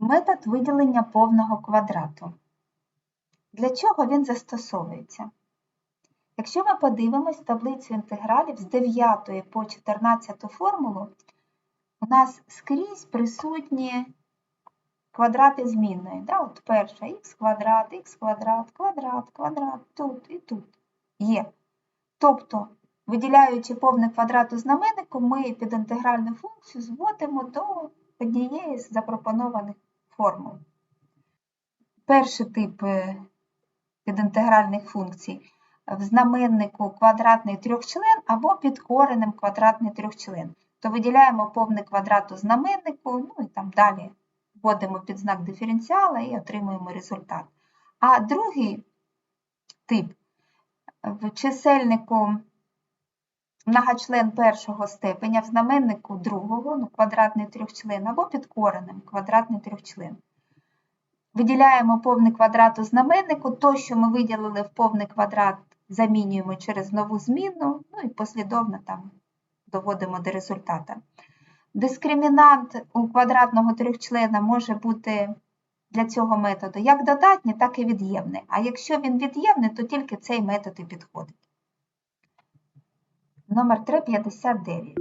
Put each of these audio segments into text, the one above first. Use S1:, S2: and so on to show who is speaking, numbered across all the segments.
S1: Метод виділення повного квадрату. Для чого він застосовується? Якщо ми подивимось таблицю інтегралів з 9 по 14 формулу, у нас скрізь присутні квадрати змінної. Да? От перша х квадрат, х квадрат, квадрат, квадрат, тут і тут є. Тобто, виділяючи повний квадрат у знаменнику, ми під інтегральну функцію зводимо до однієї з запропонованих формул. Перший тип е, підінтегральних функцій в знаменнику квадратний трьохчлен або під коренем квадратний трьохчлен. То виділяємо повний квадрат у знаменнику, ну і там далі вводимо під знак диференціала і отримуємо результат. А другий тип в чисельнику многочлен першого степеня, в знаменнику другого, ну, квадратний трьохчлен, або під коренем квадратний трьохчлен. Виділяємо повний квадрат у знаменнику, то, що ми виділили в повний квадрат, замінюємо через нову змінну, ну і послідовно там доводимо до результата. Дискримінант у квадратного трьохчлена може бути для цього методу як додатній, так і від'ємний. А якщо він від'ємний, то тільки цей метод і підходить. Номер 359.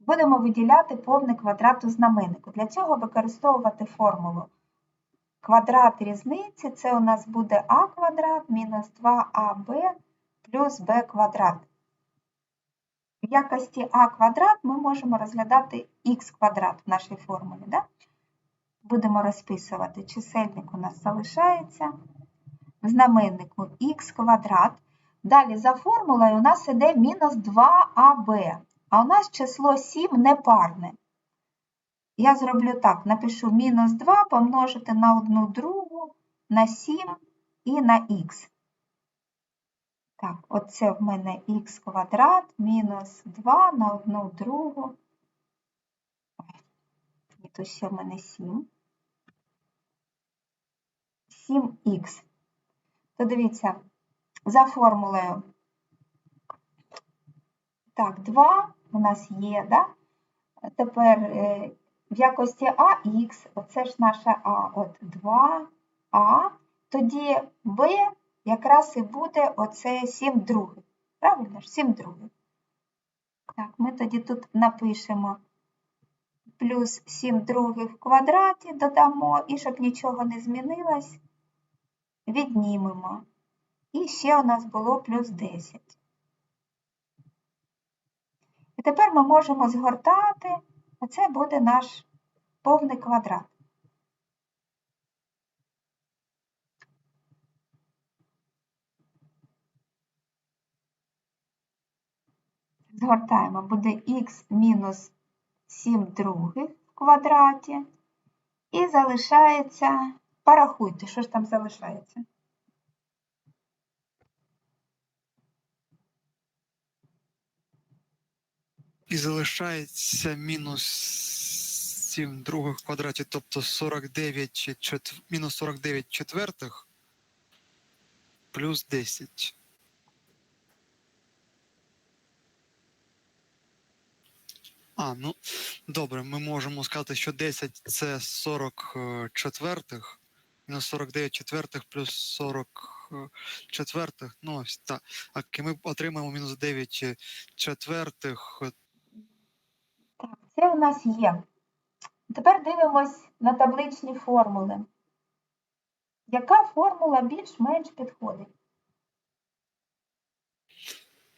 S1: Будемо виділяти повний квадрат у знаменнику. Для цього використовувати формулу. Квадрат різниці це у нас буде а квадрат мінус 2аб плюс b квадрат. В якості а квадрат ми можемо розглядати х квадрат в нашій формулі. Да? Будемо розписувати. Чисельник у нас залишається. В знаменнику х квадрат. Далі за формулою у нас іде мінус 2аб, а у нас число 7 непарне. Я зроблю так: напишу мінус 2 помножити на 1 другу, на 7 і на х. Так, оце в мене х квадрат мінус 2 на 1 другу. І тут ще в мене 7. 7х. То дивіться, за формулою. Так, 2 у нас є, да? Тепер е, в якості АХ, оце ж наша А, от 2А, тоді Б якраз і буде оце 7 других. Правильно ж, 7 других. Так, ми тоді тут напишемо плюс 7 других в квадраті додамо, і щоб нічого не змінилось, віднімемо. І ще у нас було плюс 10. І тепер ми можемо згортати, оце буде наш повний квадрат. Згортаємо, буде х мінус 7 других в квадраті. І залишається, порахуйте, що ж там залишається.
S2: І залишається мінус 7 других в квадраті, тобто 49, чи чет- мінус 49 четвертих плюс 10. А, ну добре, ми можемо сказати, що 10 це 40 е, четвертих, мінус 49 четвертих плюс 40 е, четвертих. Ну, ось так. А ми отримаємо мінус 9 четвертих е,
S1: Так, це у нас є. Тепер дивимось на табличні формули. Яка формула більш-менш підходить?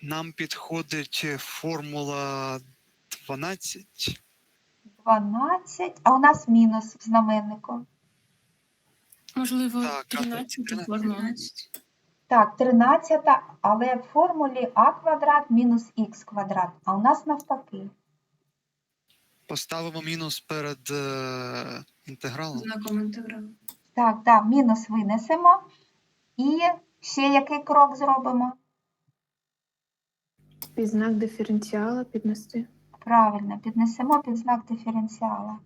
S2: Нам підходить формула 12.
S1: 12, а у нас мінус в знаменнику.
S3: Можливо,
S2: Так, а
S3: 13
S2: 13.
S3: формула.
S1: Так, 13, але в формулі а квадрат мінус х квадрат, а у нас навпаки.
S2: Поставимо мінус перед е, інтегралом.
S3: Знаком інтегралу.
S1: Так, так, мінус винесемо. І ще який крок зробимо?
S4: Під знак диференціала піднести.
S1: Правильно, піднесемо під знак диференціала.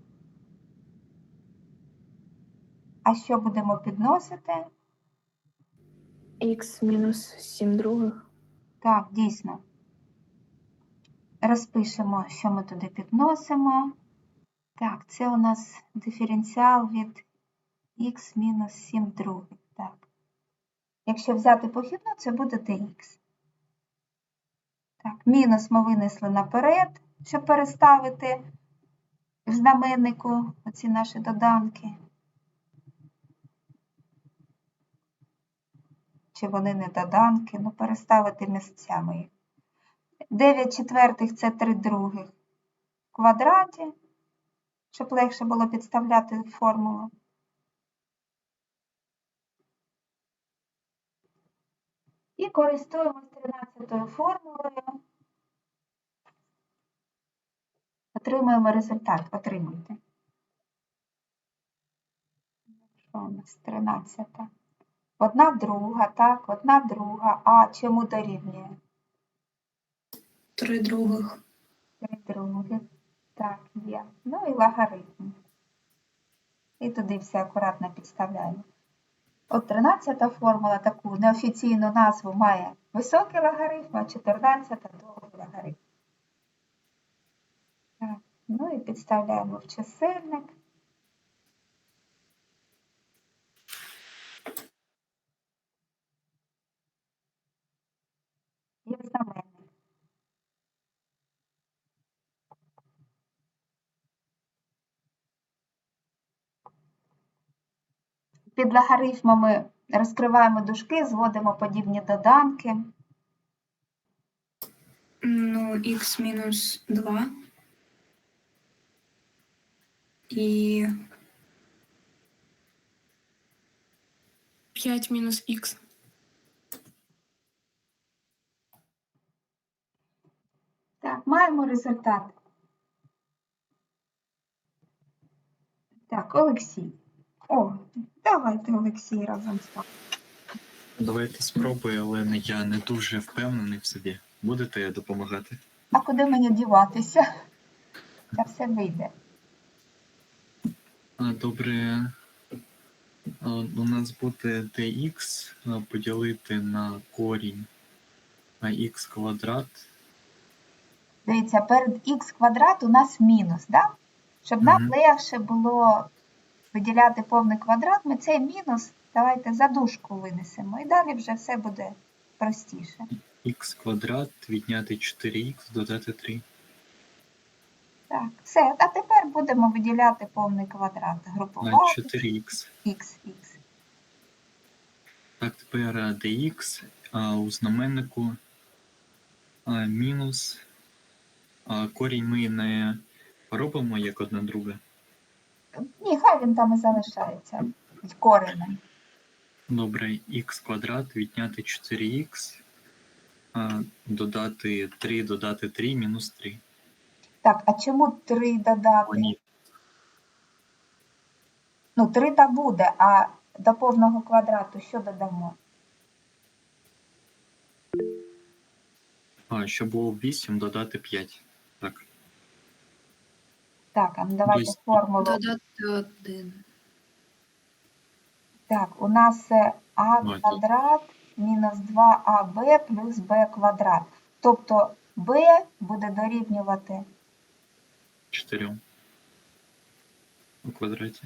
S1: А що будемо підносити?
S4: Х мінус 7 других.
S1: Так, дійсно. Розпишемо, що ми туди підносимо. Так, це у нас диференціал від х мінус 7 других. Так. Якщо взяти похідну, це буде dx. Так, мінус ми винесли наперед, щоб переставити в знаменнику оці наші доданки. Чи вони не доданки, ну переставити місцями їх. 9 четвертих це 3 других в квадраті, щоб легше було підставляти формулу. І користуємось 13 формулою. Отримуємо результат. Отримуйте. Що у нас 13? Одна друга, так, одна друга. А чому дорівнює?
S3: Три других.
S1: Три других. Так, є. Ну і логарифм. І туди все акуратно підставляємо. От 13 формула таку неофіційну назву має високий логарифм, а 14 довгий логарифм. Так, ну і підставляємо в чисельник. І в знаменник. Під логарифмами розкриваємо дужки, зводимо подібні доданки.
S3: Ну, х мінус 2. І 5 мінус х.
S1: Так, маємо результат. Так, Олексій. О, давайте Олексій разом з вами.
S5: Давайте спробую, але я не дуже впевнений в собі. Будете допомагати?
S1: А куди мені діватися? Та все вийде.
S5: А, Добре. А, У нас буде dx а, поділити на корінь на х квадрат.
S1: Дивіться, перед х квадрат у нас мінус, да? Щоб нам
S5: Мгм.
S1: легше було виділяти повний квадрат, ми цей мінус давайте за дужку винесемо. І далі вже все буде простіше.
S5: х квадрат відняти 4х, додати 3.
S1: Так, все. А тепер будемо виділяти повний квадрат.
S5: На
S1: Групувати
S5: 4х.
S1: х, х.
S5: Так, тепер dx а, у знаменнику а, мінус. А, корінь ми не робимо як одне друге.
S1: Ні, хай він там і залишається коренем.
S5: Добре, х квадрат відняти 4х, додати 3, додати 3, мінус 3.
S1: Так, а чому 3 додати?
S5: О, ні,
S1: Ну, 3 та буде, а до повного квадрату що додамо?
S5: а, щоб було 8, додати 5. Так,
S1: а ну давайте
S5: Тобто-
S1: формулу.
S3: Додати 1.
S1: Так, у нас е, а квадрат мінус 2аб плюс b квадрат. Тобто b буде дорівнювати
S5: 4 у квадраті.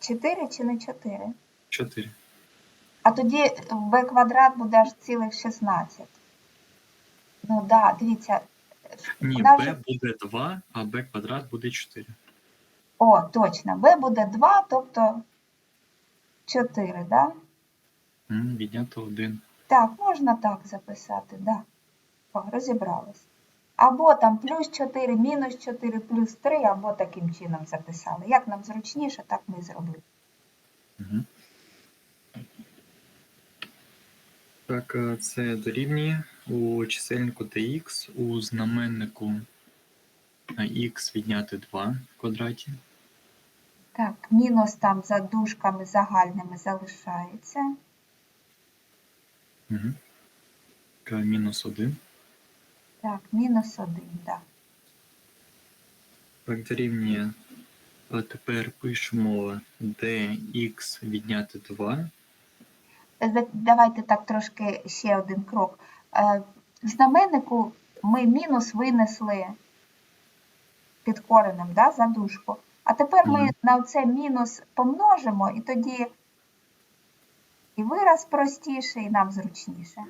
S1: 4 чи не 4?
S5: 4.
S1: А тоді b квадрат буде аж цілих 16. Ну так, да, дивіться.
S5: Ні, b буде 2, а b квадрат буде 4.
S1: О, точно, b буде 2, тобто 4, да?
S5: М, Відняти 1.
S1: Так, можна так записати, да. О, розібрались. Або там плюс 4, мінус 4, плюс 3, або таким чином записали. Як нам зручніше, так ми і зробили.
S5: Угу. Так, це дорівнює у чисельнику dx, у знаменнику х відняти 2 в квадраті.
S1: Так, мінус там за дужками загальними залишається.
S5: Угу. Мінус 1.
S1: Так, мінус 1, так.
S5: Так, дорівнює. А тепер пишемо dx відняти 2.
S1: Давайте так трошки ще один крок. Е, В знаменнику ми мінус винесли під коренем, да, за дужку. А тепер ми на це мінус помножимо, і тоді і вираз простіший, і нам зручніше.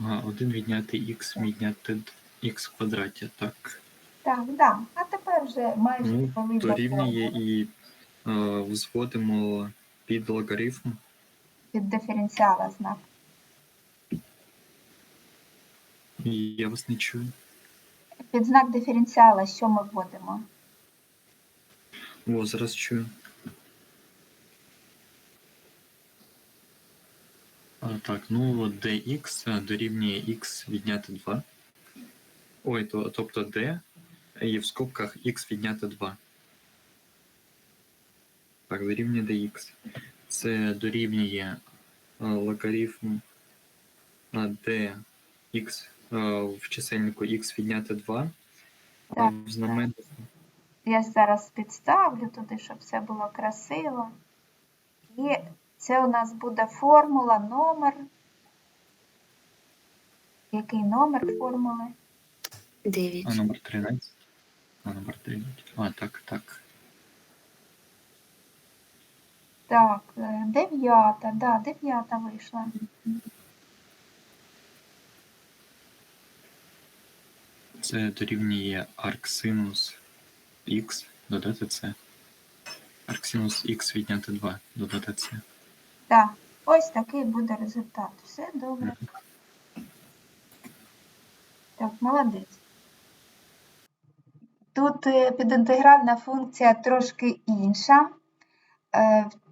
S5: Ага, 1 відняти х відняти х в квадраті. Так.
S1: Так, да. А тепер вже майже
S5: Ну, дорівнює
S1: формули.
S5: і е, зводимо під логарифм.
S1: Від диференціала знак.
S5: Я вас не чую.
S1: Під знак диференціала що ми вводимо?
S5: О, зараз чую. А, так, ну dx дорівнює x відняти 2. Ой, то, тобто d і в скобках x відняти 2. Так, дорівнює dx. Це дорівнює а, логарифм dx в чисельнику x відняти 2.
S1: Так,
S5: в знаменнику
S1: Я зараз підставлю туди, щоб все було красиво. І це у нас буде формула, номер. Який номер формули?
S3: Дев'ять.
S5: А номер 13. А номер 13. А, так, так.
S1: Так, е, дев'ята, да, дев'ята вийшла.
S5: Це дорівнює арксинус х, додати це. Арксинус х відняти 2, додати це.
S1: Так, ось такий буде результат. Все добре. Так, молодець. Тут е, підінтегральна функція трошки інша.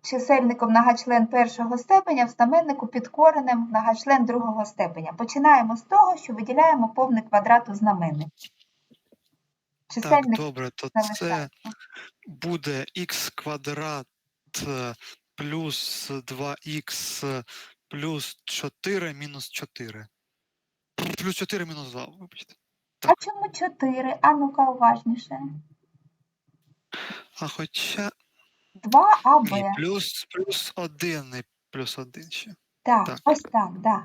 S1: Чисельником многочлен першого степеня, в знаменнику під коренем многочлен другого степеня. Починаємо з того, що виділяємо повний квадрат у знаменник.
S2: Так, добре, то це буде х квадрат е, плюс 2х плюс 4 мінус 4. Плюс 4 мінус 2, вибачте.
S1: А чому 4? А ну-ка уважніше.
S2: А хоча
S1: 2АБ.
S2: ні, плюс, плюс 1 і плюс 1 ще.
S1: Так,
S2: Так.
S1: ось так, да.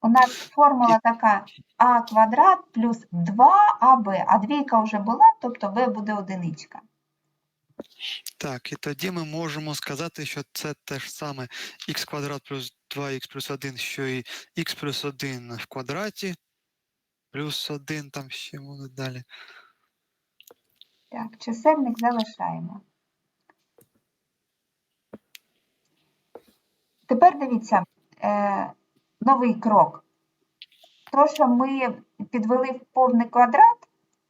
S1: У нас формула така а квадрат плюс 2аб, а двійка вже була, тобто b буде одиничка.
S2: Так, і тоді ми можемо сказати, що це те ж саме х квадрат плюс 2х плюс 1, що і х плюс 1 в квадраті, плюс 1 там ще буде далі.
S1: Так, чисельник залишаємо. Тепер дивіться, е, новий крок. То, що ми підвели в повний квадрат,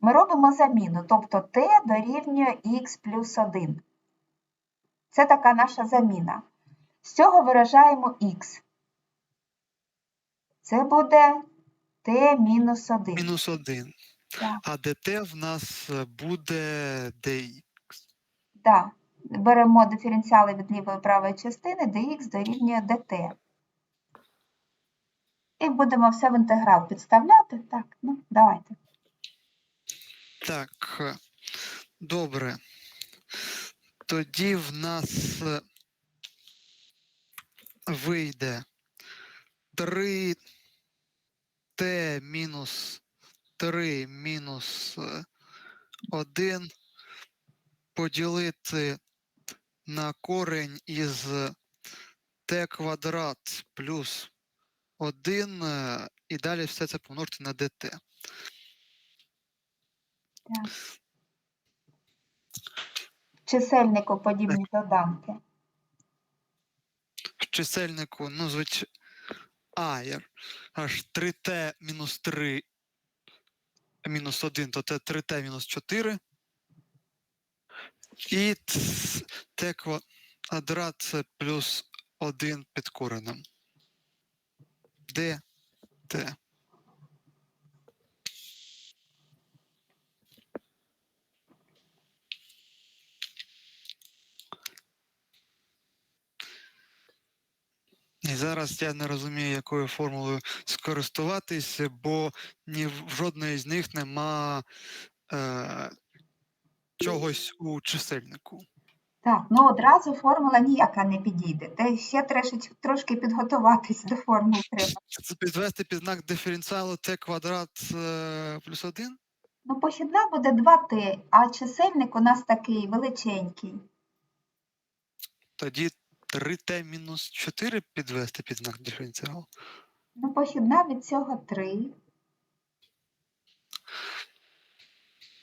S1: ми робимо заміну, тобто t дорівнює x плюс 1. Це така наша заміна. З цього виражаємо x. Це буде t мінус 1.
S2: Мінус 1.
S1: Так.
S2: А dt в нас буде dx.
S1: Да. Беремо диференціали від лівої і правої частини, dx дорівнює dt. І будемо все в інтеграл підставляти. Так, ну, давайте.
S2: Так, добре. Тоді в нас вийде 3 t мінус 3 мінус 1 поділити на корень із t квадрат плюс 1 е, і далі все це помножити на dt.
S1: Чисельнику подібні доданки.
S2: в чисельнику, ну, звич... А, я... аж 3t мінус 3 мінус 1, то це 3t мінус 4. І t квадрат це плюс 1 під коренем. Де t? І зараз я не розумію, якою формулою скористуватись, бо ні в жодної з них нема е, чогось у чисельнику.
S1: Так, ну одразу формула ніяка не підійде. Та ще трошечки, трошки підготуватись до формул треба.
S2: Це Підвести під знак диференціалу t квадрат е, плюс 1?
S1: Ну, похідна буде 2t, а чисельник у нас такий величенький.
S2: Тоді 3t мінус 4 підвести під знак диференціалу.
S1: Ну, похідна від цього 3.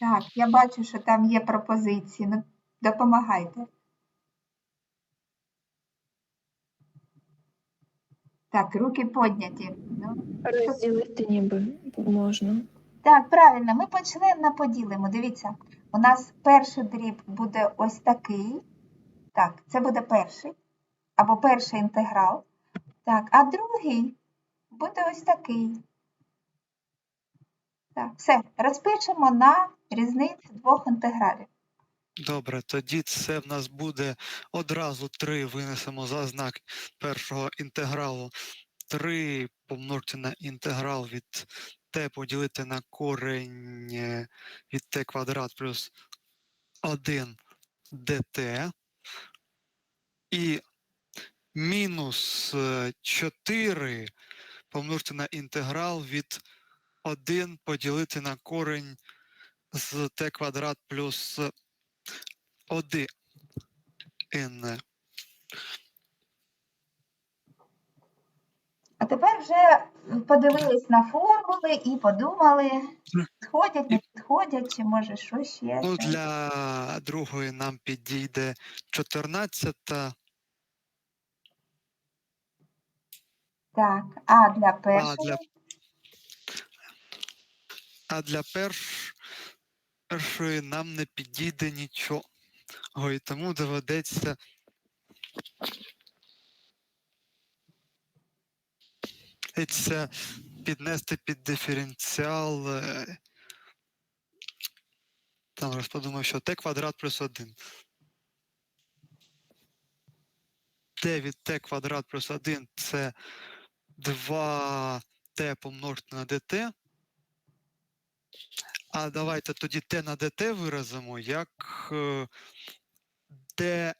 S1: Так, я бачу, що там є пропозиції. Ну, допомагайте. Так, руки підняті. Ну,
S4: Розділити ніби можна.
S1: Так, правильно, ми почленно поділимо. Дивіться, у нас перший дріб буде ось такий. Так, це буде перший. Або перший інтеграл. Так, а другий буде ось такий. Так, все, розпишемо на різницю двох інтегралів.
S2: Добре, тоді це в нас буде одразу 3 винесемо за знак першого інтегралу. 3 помножити на інтеграл від t поділити на корень е, від t квадрат плюс 1 dt. І мінус е, 4 помножити на інтеграл від 1 поділити на корень з t квадрат плюс 1 n.
S1: А тепер вже подивились на формули і подумали, підходять, не підходять, чи може що ще.
S2: Ну, для другої нам підійде 14,
S1: Так, а для
S2: а
S1: першого
S2: для, а для перш, першої нам не підійде нічого. І тому доведеться доведеться піднести під диференціал. е, Там раз подумав, що t квадрат плюс 1. d від t квадрат плюс 1 це 2t помножити на dt. А давайте тоді t на dt виразимо як е, d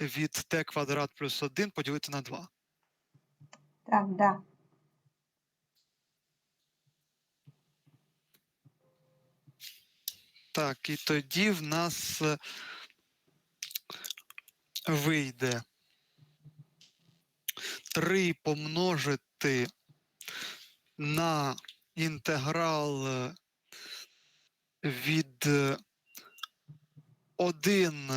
S2: від t квадрат плюс 1 поділити на 2.
S1: Так, да.
S2: Так, і тоді в нас е, вийде 3 помножити на інтеграл е, від 1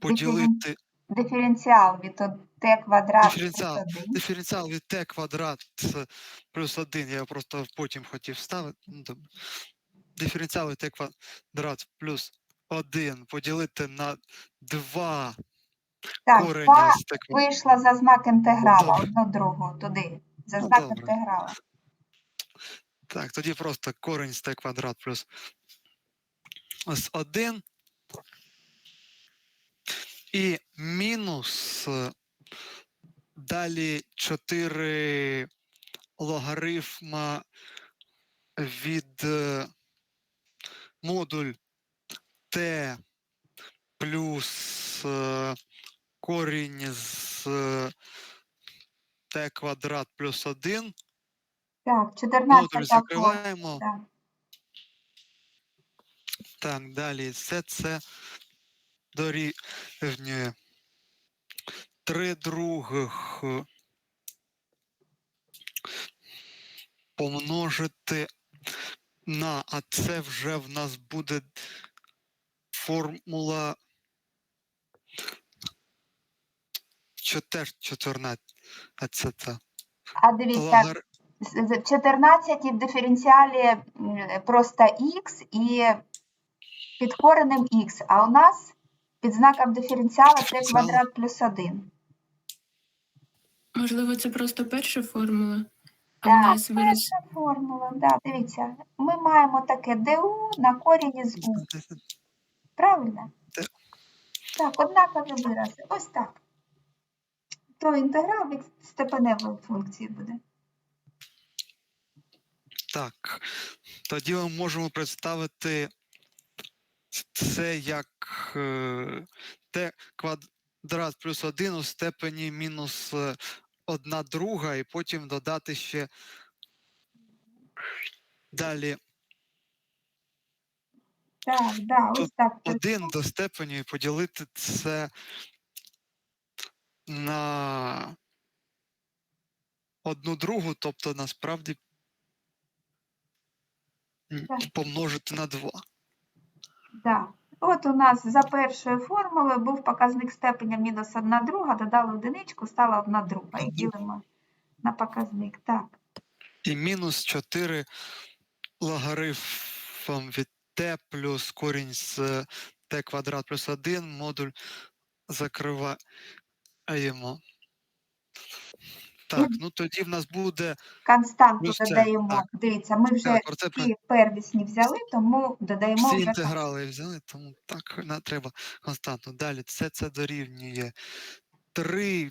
S2: поділити
S1: Диференціал від t квадрат плюс
S2: Диференціал.
S1: 1.
S2: диференціал від t квадрат е, плюс 1. Я просто потім хотів. Ну, добре. Диференціал від t квадрат плюс 1 поділити на 2
S1: Так,
S2: корення квадрат.
S1: вийшла за знак інтеграла, одну другу туди. За
S2: Ну,
S1: знак
S2: добре.
S1: інтеграла.
S2: Так, тоді просто корень з t квадрат плюс ось 1. І мінус е, далі 4 логарифма від е, модуль t плюс е, корінь з е, t квадрат плюс 1.
S1: Так, 14
S2: Модуль закриваємо.
S1: Так.
S2: Так, далі все це дорівнює 3 других е, помножити на, а це вже в нас буде формула що теж 14. А це та
S1: А дивіться,
S2: логар...
S1: з- 14 в диференціалі просто х і під коренем х, а у нас під знаком диференціалу t
S2: Диференціал.
S1: квадрат плюс 1.
S3: Можливо, це просто перша формула, а
S1: Так,
S3: у нас вираз.
S1: перша формула, да, дивіться, ми маємо таке ду на корені з у. Правильно?
S2: Так.
S1: Так, однакові вирази. Ось так. То інтеграл від степеневої функції буде.
S2: Так, тоді ми можемо представити це як е, t квадрат плюс 1 у степені мінус 1 друга, і потім додати ще далі
S1: Так, да, ось так.
S2: 1 до степені поділити це на одну другу, тобто насправді
S1: Так.
S2: помножити на 2.
S1: Да. От у нас за першою формулою був показник степеня мінус 1 друга, додали одиничку, стала 1 друга. І ділимо на показник. Так,
S2: І мінус 4 логарифм від t плюс корінь з t квадрат плюс 1 модуль закриваємо. Так, ну тоді в нас буде.
S1: константу
S2: Плюс це,
S1: додаємо.
S2: так.
S1: Дивіться, ми вже
S2: Так, про-
S1: первісні взяли, тому додаємо
S2: всі
S1: вже
S2: інтеграли взяли, тому так не треба константу. Далі це це дорівнює 3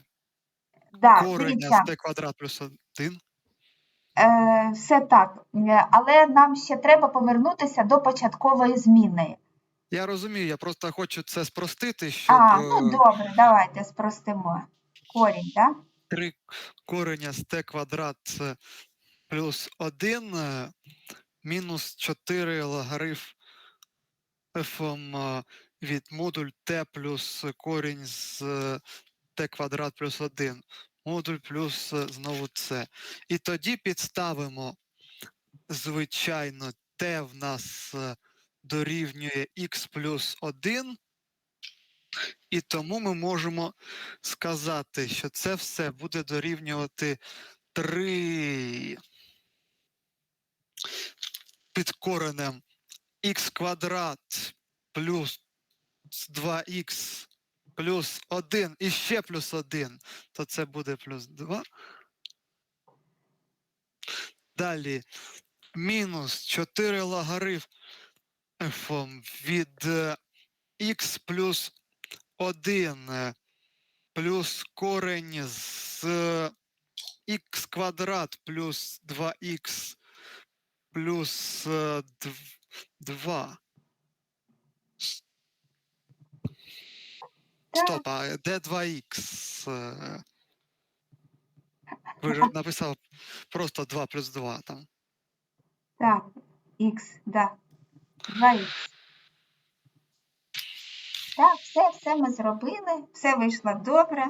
S1: Да,
S2: кореня з t квадрат плюс 1.
S1: е, все так. Е, Але нам ще треба повернутися до початкової зміни.
S2: Я розумію, я просто хочу це спростити, щоб
S1: А, ну
S2: е,
S1: добре, давайте спростимо. Корінь, так?
S2: 3 кореня з t квадрат е, плюс 1 е, мінус 4 логарифм е, від модуль t плюс корінь з е, t квадрат плюс 1. Модуль плюс е, знову c. І тоді підставимо, звичайно, t в нас е, дорівнює x плюс 1. І тому ми можемо сказати, що це все буде дорівнювати 3 під коренем х квадрат плюс 2х плюс 1 і ще плюс 1, то це буде плюс 2. Далі мінус 4 логарифм від х плюс 1 е, плюс корень з х квадрат плюс 2х плюс 2.
S1: Так,
S2: Стоп, а де 2х? Е, Ви ж написав просто 2 плюс 2 там.
S1: так, х, да. 2х. Так, все, все ми зробили, все вийшло добре.